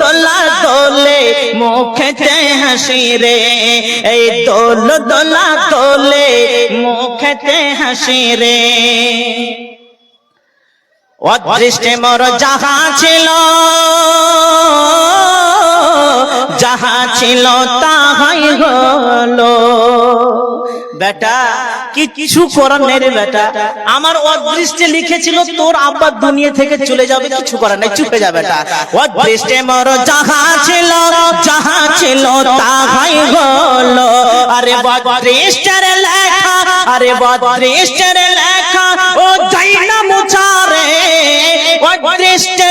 দোলা দোলে মুখেতে হাসি রে এই দোল দোলা মুখে তে হাসি রে অদৃষ্টে মোর যাহা ছিল ছিল তাহাই হলো। বেটা, কিছু করার নেই রে বেটা। আমার অদৃষ্টে লিখেছিল, তোর আব্বা দুনিয়া থেকে চলে যাবে, কিছু করার নেই, চুপে যাবে বেটা। অদৃষ্টে মোর যাহা ছিল যাহা ছিল তাহাই হলো। আরে বদৃষ্টের লেখা, আরে বদৃষ্টের লেখা, ও যাই না মুছারে। অদৃষ্টের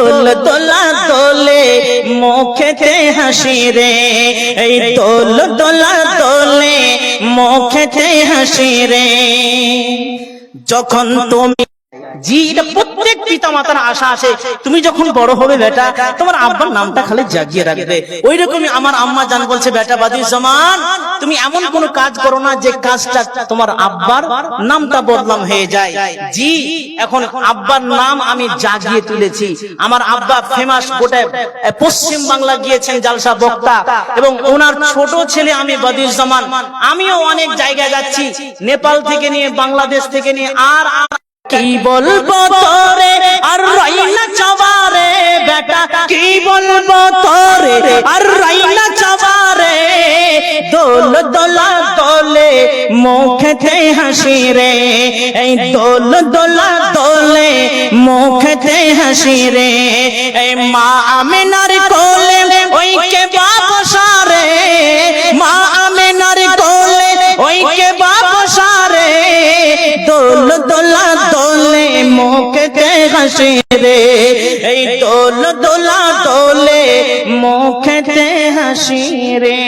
দোল দোলা দোলে মুখেতে হাসি রে। এই দোল দোলা দোলে মুখেতে হাসি রে। যখন তুমি জি এটা প্রত্যেক পিতা মাতার আশা আছে তুমি যখন বড় হবে বেটা, তোমার আব্বার নামটা খালি জাগিয়ে রাখবে। ওই রকমই আমার আম্মা জান বলছে, বেটা বাদির জামান তুমি এমন কোন কাজ করো না যে কাজটা তোমার আব্বার নামটা বদনাম হয়ে যায়। জি, এখন আব্বার নাম আমি জাগিয়ে তুলেছি। আমার আব্বা ফেমাস গোটা পশ্চিম বাংলা গিয়েছেন জালসা বক্তা এবং ওনার ছোট ছেলে আমি বাদির জামান আমিও অনেক জায়গায় যাচ্ছি, নেপাল থেকে নিয়ে বাংলাদেশ থেকে নিয়ে আর কি বলব তোরে? আর রাইনা চাবারে বেটা, কি বলব তোরে? আর দোল দোলা দোলে মুখেতে হাসি রে। এই দোল দোলা দোলে মুখেতে হাসি রে। এই মা আমিনার কোলে ওই কে বাবসারে মা আমিনার কোলে ওই কে বাবসারে দোল দোলা দোলে মুখতে হাসি রে। এই দোল দোলা দোলে মুখতে হাসি রে।